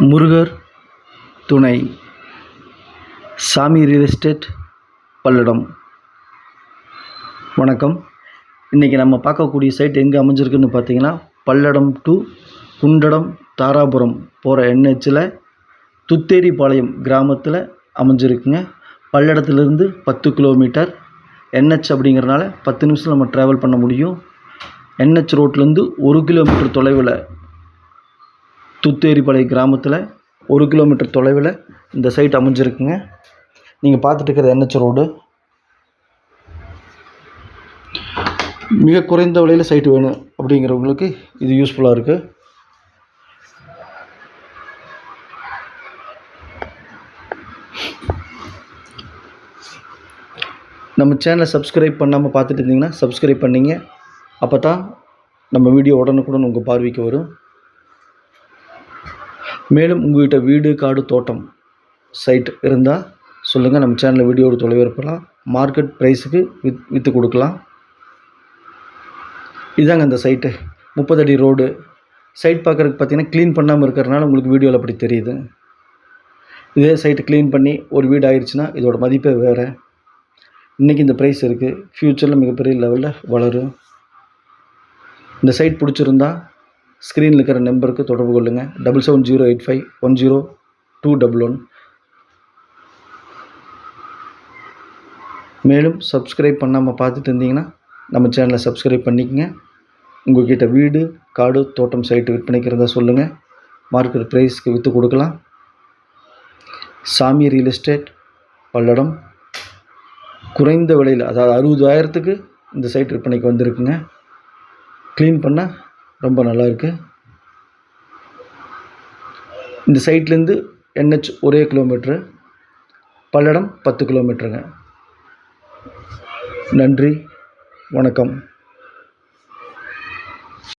முருகர் துணை. சாமி real estate Palladam. வணக்கம். இன்றைக்கி நம்ம பார்க்கக்கூடிய சைட் எங்கே அமைஞ்சிருக்குன்னு பார்த்தீங்கன்னா பல்லடம் டு குண்டடம் தாராபுரம் போகிற என்ஹெச்சில் துத்தேரிபாளையம் கிராமத்தில் அமைஞ்சிருக்குங்க. பல்லடத்துலேருந்து பத்து கிலோமீட்டர். என்ஹெச் அப்படிங்கிறனால பத்து நிமிஷம் நம்ம ட்ராவல் பண்ண முடியும். என்ஹெச் ரோட்லேருந்து ஒரு கிலோமீட்டர் தொலைவில் துத்தேரிப்பாளைய கிராமத்தில் ஒரு கிலோமீட்டர் தொலைவில் இந்த சைட் அமைஞ்சிருக்குங்க. நீங்கள் பார்த்துட்டு இருக்கிறது என்ஹெச் ரோடு. மிக குறைந்த விலையில் சைட்டு வேணும் அப்படிங்கிறவங்களுக்கு இது யூஸ்ஃபுல்லாக இருக்குது நம்ம சேனலை சப்ஸ்கிரைப் பண்ணாமல் பார்த்துட்டு இருந்தீங்கன்னா சப்ஸ்கிரைப் பண்ணிங்க. அப்போ தான் நம்ம வீடியோ உடனுக்குடன் உங்கள் பார்வைக்கு வரும். மேலும் உங்கள்கிட்ட வீடு காடு தோட்டம் சைட் இருந்தால் சொல்லுங்கள் நம்ம சேனலில் வீடியோ எடுத்து ஒளிபரப்பலாம் மார்க்கெட் ப்ரைஸுக்கு வித் விற்று கொடுக்கலாம். இதாங்க அந்த சைட்டு முப்பது அடி ரோடு சைட் பார்க்குறதுக்கு பார்த்தீங்கன்னா க்ளீன் பண்ணாமல் இருக்கிறனால உங்களுக்கு வீடியோவில் அப்படி தெரியுது. இதே சைட்டு க்ளீன் பண்ணி ஒரு வீடு ஆயிடுச்சுன்னா இதோட மதிப்பே வேறு. இன்றைக்கி இந்த ப்ரைஸ் இருக்குது ஃப்யூச்சரில் மிகப்பெரிய லெவலில் வளரும். இந்த சைட் பிடிச்சிருந்தா ஸ்க்ரீனில் இருக்கிற நம்பருக்கு தொடர்பு கொள்ளுங்கள் double seven zero eight five one zero two double one. மேலும் சப்ஸ்கிரைப் பண்ணாமல் பார்த்துட்டு இருந்தீங்கன்னா நம்ம சேனலை சப்ஸ்கிரைப் பண்ணிக்கங்க. உங்கள்கிட்ட வீடு காடு தோட்டம் சைட்டு விற்பனைக்கு இருந்தால் சொல்லுங்கள் மார்க்கெட் ப்ரைஸ்க்கு விற்று கொடுக்கலாம். சாமி ரியல் எஸ்டேட் பல்லடம். குறைந்த விலையில் அதாவது அறுபதாயிரத்துக்கு இந்த சைட் விற்பனைக்கு வந்திருக்குங்க. க்ளீன் பண்ணால் ரொம்ப நல்லா இருக்குது இந்த சைட்லேருந்து என்ஹெச் ஒரே கிலோமீட்ரு பல்லடம் பத்து கிலோமீட்டருங்க நன்றி வணக்கம்.